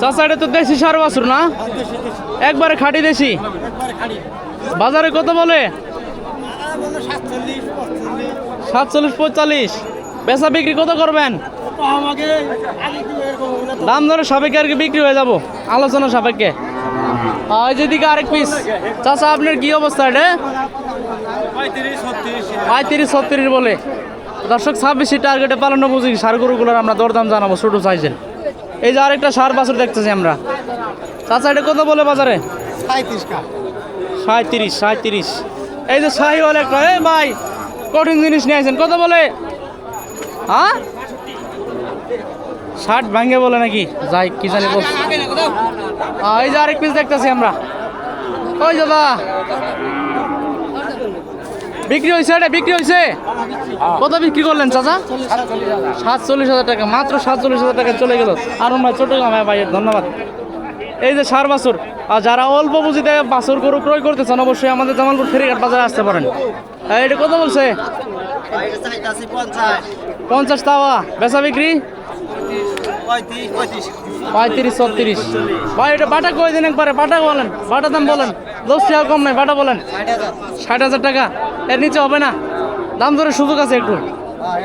চাচা তো দেশি সার বাছুর না? একবারে খাঁটি দেশি। বাজারে কত বলে? সাতচল্লিশ পঁয়তাল্লিশ। বেচা বিক্রি কত করবেন? দাম ধরে সাপেক্ষে আর কি বিক্রি হয়ে যাব, আলোচনা সাপেক্ষে। এই যেদিকে আরেক পিস চাচা, আপনার কি অবস্থা এটা? পঁয়ত্রিশ, ছত্রিশ বলে। দর্শক ছাব্বিশে টার্গেটে পালানো বুঝি সার গরুগুলোর আমরা দরদাম জানাব ছোটো সাইজের এই যে আরেকটা সার বাছুর দেখতেছি আমরা। চাচা এটা কত বলে বাজারে? সাঁত্রিশ সাঁত্রিশ এই যে শাহি বলে একটা এই ভাই কঠিন জিনিস নিয়ে আসেন কত বলে? হ্যাঁ? ষাট ভাঙ্গে বলে নাকি? যাই কি জানি এই যে আরেক পিস দেখতেছি আমরা। ওই দাদা বিক্রি হয়েছে, এটা বিক্রি হয়েছে? কত বিক্রি করলেন, চাচা? সাতচল্লিশ হাজার টাকা, মাত্র সাতচল্লিশ হাজার টাকা চলে গেল। আর আমরা চট্টগ্রাম হ্যাঁ ভাই, ধন্যবাদ। এই যে সার বাছুর, আর যারা অল্প পুঁজিতে বাছুর গরু ক্রয় করতে চান অবশ্যই আমাদের জামালপুর ফেরিঘাট বাজারে আসতে পারেন। এটা কত বলছে? পঞ্চাশ তাওয়া, বেচা বিক্রি? পঁয়ত্রিশ ছত্রিশ। ভাই এটা বাটা কই দিন একবারে? বাটা বলেন। বাটা দাম বলেন। দশ টাকা কম নাই বাটা বলেন। ষাট হাজার টাকা। এর নিচে হবে না। দাম ধরে সুযোগ আছে একটু।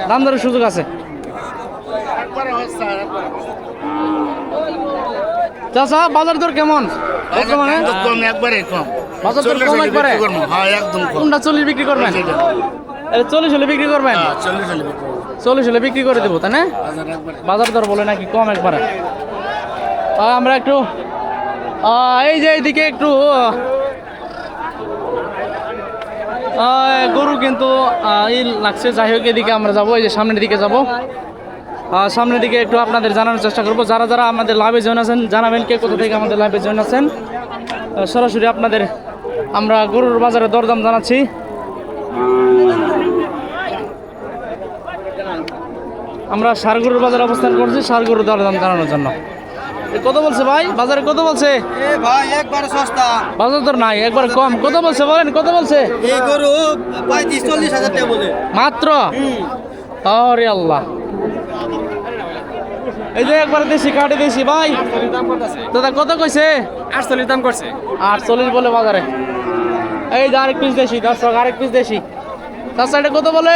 দাম ধরে সুযোগ আছে। চাচা বাজার দর কেমন? বর্তমানে? কম একবারে কম। বাজার দর চল্লিশ কম হলে একবারে? বিক্রি হ্যাঁ একদম কোনটা চল্লিশ বিক্রি করবেন? চল্লিশ হলে বিক্রি করবেন? হ্যাঁ, চল্লিশ হলে বিক্রি করে দেবো তাই না? বাজার দর বলে নাকি কম একবারে? আমরা একটু এই যে এইদিকে একটু গরু কিন্তু আহ, ই লাগছে। যাই হোক এদিকে আমরা যাব এই যে সামনের দিকে যাব। সামনের দিকে একটু আপনাদের জানানোর চেষ্টা করব। যারা যারা আমাদের লাভে জয়েন আছেন জানাবেন কে কোথা থেকে আমাদের লাভে জয়েন আছেন। সরাসরি আপনাদের আমরা গরুর বাজারে দরদাম জানাচ্ছি। আমরা সারগরুর বাজারে অবস্থান করছি সারগরুর দরদাম জানানোর জন্য। কত বলছে ভাই? বাজারে কত বলছে? এ ভাই একবারে সস্তা। বাজার দর নাই একবার কম। কত বলছে বলেন কত বলছে? এই গরু পঁয়ত্রিশ চল্লিশ হাজার টাকা বলে। মাত্র? আরে আল্লাহ। এই যে একবার দেশি কাটে দেশি ভাই। দাদা কত কইছে? আটচল্লিশ দাম করছে। আটচল্লিশ বলে বাজারে। এই যে আরেক পিস দেশি দর্শক আরেক পিস দেশি। তার সাইডে কত বলে?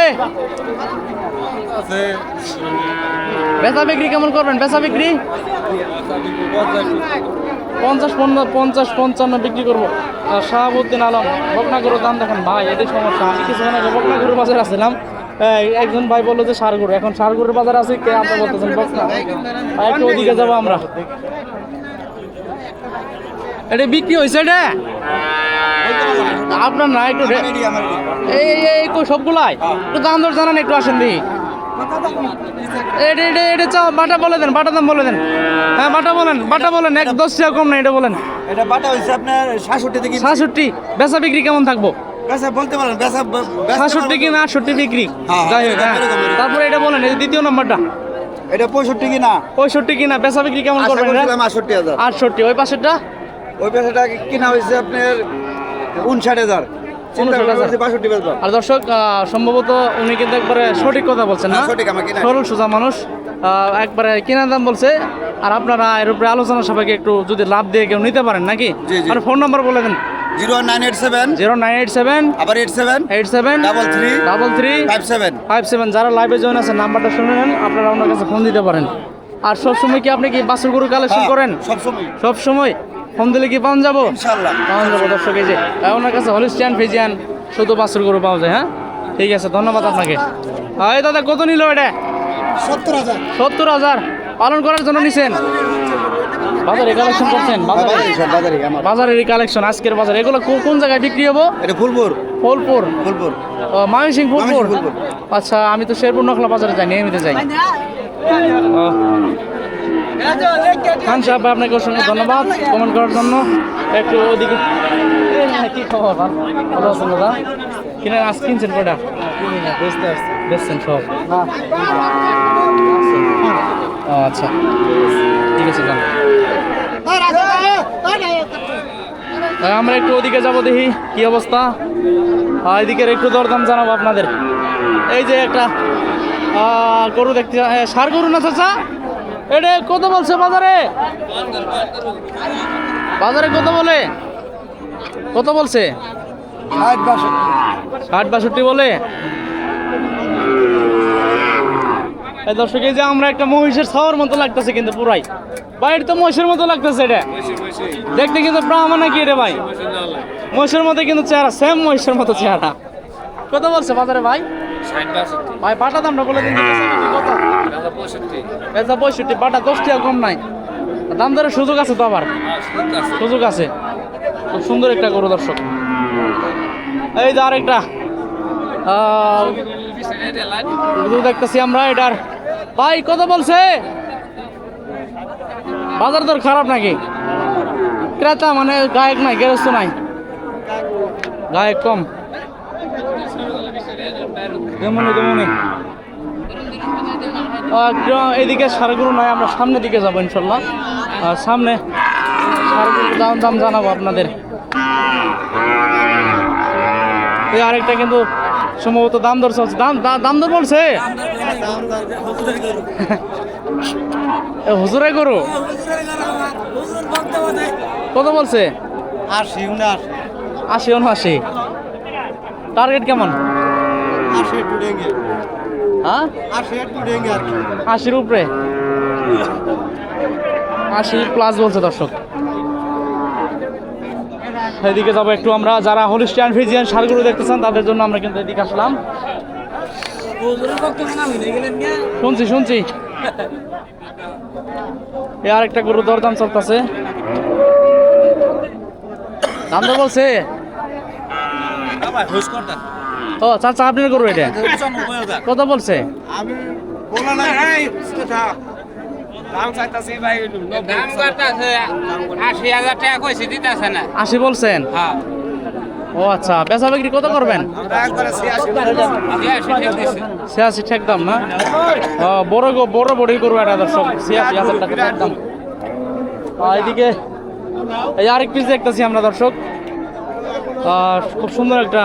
বেচা বিক্রি কেমন করবেন? বেচা বিক্রি? পঞ্চাশ পঞ্চাশ পঞ্চান্ন বিক্রি করব। আর শাহাবুদ্দিন আলম, বকনাগরুর দাম দেখেন, ভাই এটাই সমস্যা। আমি কিছুক্ষণ আগে বকনাগরুর বাজারে আসছিলাম একজন ভাই বলল যে সারগুরু। এখন সারগুরুর বাজার আছে, কে আপনি বলতেছেন, বকনা। একটু ওদিকে যাব আমরা। এটা বিক্রি হয়েছে, এটা? আপনার না, একটু এই সবগুলাই? একটু দাম দর জানান, একটু আসেন দেখি। এটা এটা এটা চাও বাটা বলে দেন বাটা দাম বলে দেন। হ্যাঁ বাটা বলেন বাটা বলেন এক দশ টাকা কম না এটা বলেন। এটা বাটা হয়েছে আপনার সাতষট্টি থেকে সাতষট্টি বেচা বিক্রি কেমন থাকব? বলতে পারেন সাতষট্টি কি আটষট্টি বিক্রি। হ্যাঁ, যাই হোক হ্যাঁ। তারপরে এটা বলেন এই দ্বিতীয় নম্বরটা। এটা পঁয়ষট্টি কি না পঁয়ষট্টি কিনা বেচা বিক্রি কেমন করবেন আটষট্টি হাজার। আটষট্টি ওই পাশেরটা? ওই পেশাটা কিনা হয়েছে আপনার উনষাট হাজার। চিন্তা 59,000 করছি বাষট্টি বেচলাম আর দর্শক সম্ভবত উনি কিন্তু একবারে সঠিক কথা বলছেন না? হ্যাঁ, কিনা। সরল সোজা মানুষ। একবারে কিনা দাম বলছে আর আপনারা এর উপরে আলোচনা সবাইকে একটু যদি লাভ দিয়ে কেউ নিতে পারেন নাকি। মানে ফোন নাম্বার বলে দেন। Zero nine eight seven. Zero nine eight seven. আবার eight seven eight seven Double three, double three five seven five seven যারা লাইভে জয়েন আছেন নাম্বারটা শুনে নেন আপনারা ওনার কাছে ফোন দিতে পারেন। আর সব সময় কি আপনি কি বাসুর গরু কালেকশন করেন? সব সময় সব সময় ফোন দিলে কি পাওয়া যাব? পাওয়া যাব দর্শক এই যে ওনার কাছে হলিস্টিয়ান ফিজিয়ান শুধু বাসুর গরু পাওয়া যায় হ্যাঁ? ঠিক আছে ধন্যবাদ আপনাকে। এই দাদা কত নিল এটা? সত্তর হাজার। সত্তর হাজার। পালন করার জন্য নিছেন? বাজারে কালেকশন করছেন? বাজারে? বাজারে আমার। বাজারের কালেকশন আজকের বাজার। এগুলো কোন জায়গায় বিক্রি হব? এটা ফুলপুর। ফলপুর। ফুলপুর। ময়মনসিং ফুলপুর? আচ্ছা আমি তো শেরপুর নকলা বাজারে যাই নিয়মিত যাই। ও। খান সাহেব, আপনাকে অসংখ্য ধন্যবাদ কমেন্ট করার জন্য। একটু ওদিকে কি খবর ভালো আছেন, দাদা? কিনে আজ কিনছেন কটা বেচছেন সব। আচ্ছা। ঠিক আছে, যান। আমরা একটু ওদিকে যাব দেখি কি অবস্থা। এদিকের একটু দরদাম জানাব আপনাদের। এই যে একটা গরু দেখতে সার গরু না চাচা? এটা কত বলছে বাজারে? বাজারে কত বলে? কত বলছে? ষাট বাষট্টি ষাট বলে দর্শক, এই যে আমরা একটা মহিষের ছাওয়ার মতো লাগতেছে কিন্তু পুরাই। এটা তো মহিষের মতো লাগতেছে এটা। দেখতে কিন্তু ব্রাহ্মণ নাকি এটা, ভাই? মহিষের মতো কিন্তু চেহারা সেম মহিষের মতো চেহারা। কত বলছে বাজারে, ভাই? ভাই পাটা দামটা বলে দিন কত পেঁচা পঁয়ষট্টি। পাটা দশ টাকা কম নাই। দাম দরের সুযোগ আছে তো আবার? সুযোগ আছে। খুব সুন্দর একটা গরু দর্শক। এই যে আরেকটা। দেখতেছি আমরা এটার। ভাই কত বলছে? বাজার দর খারাপ নাকি? ক্রেতা মানে গায়ক নাই গেরস্ত নাই। গায়ক কম। তেমনি তেমনি এদিকে সারগুলো নয় আমরা সামনের দিকে যাব ইনশাল্লাহ। সামনে সারগুলোর দাম দাম জানাব আপনাদের। এই আরেকটা কিন্তু সম্ভবত দাম দর চলছে। দাম দাম দর বলছে? হুজুরে গরু? কত বলছে? আশি উনাশ আশি উনআশি। টার্গেট কেমন? হ্যাঁ? একটু আর আশির উপরে? আশি প্লাস বলছে দর্শক। এদিকে যাব একটু আমরা। যারা হলিস্টিয়ান ফিজিয়ান সারগুলো দেখতেছেন তাদের জন্য আমরা কিন্তু এদিকে আসলাম। শুনছি শুনছি। এ আরেকটা গরু দরদাম চলতেছে। দাম তো বলছে। ও চাচা আপনার গরু এটা। কত বলছে। আমি বলা না দাম করতেছে আশি বলছেন? হ্যাঁ। ও আচ্ছা বেচা বিক্রি কত করবেন? ছিয়াশি ঠিক দাম না? বড় গো বড় বড়ই করব এটা দর্শক। ছিয়াশি হাজার টাকা দাম। এদিকে এই আরেক পিস দেখতেছি আমরা দর্শক। আহ, খুব সুন্দর একটা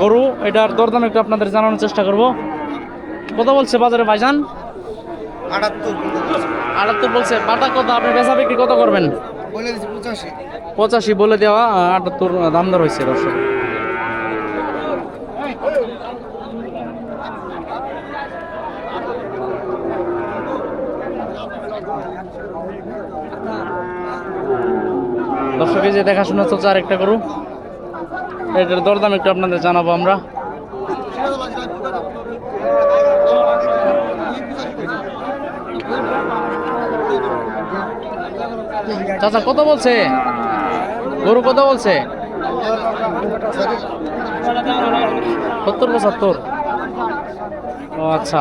গরু এটার দরদাম একটু আপনাদের জানানোর চেষ্টা করব। কত বলছে বাজারে ভাইজান? আটাত্তর। আটাত্তর বলছে বাটা কত? আপনি বেচা বিক্রি কত করবেন? পঁচাশি। পঁচাশি বলে দেওয়া আটাত্তর দাম দর হয়েছে দর্শক। দর্শক এই যে দেখাশোনা চলছে আরেকটা করু এটার দরদাম একটু আপনাদের জানাব আমরা। চাচা, কত বলছে? গরু কত বলছে? সত্তর পঁচাত্তর। ও আচ্ছা।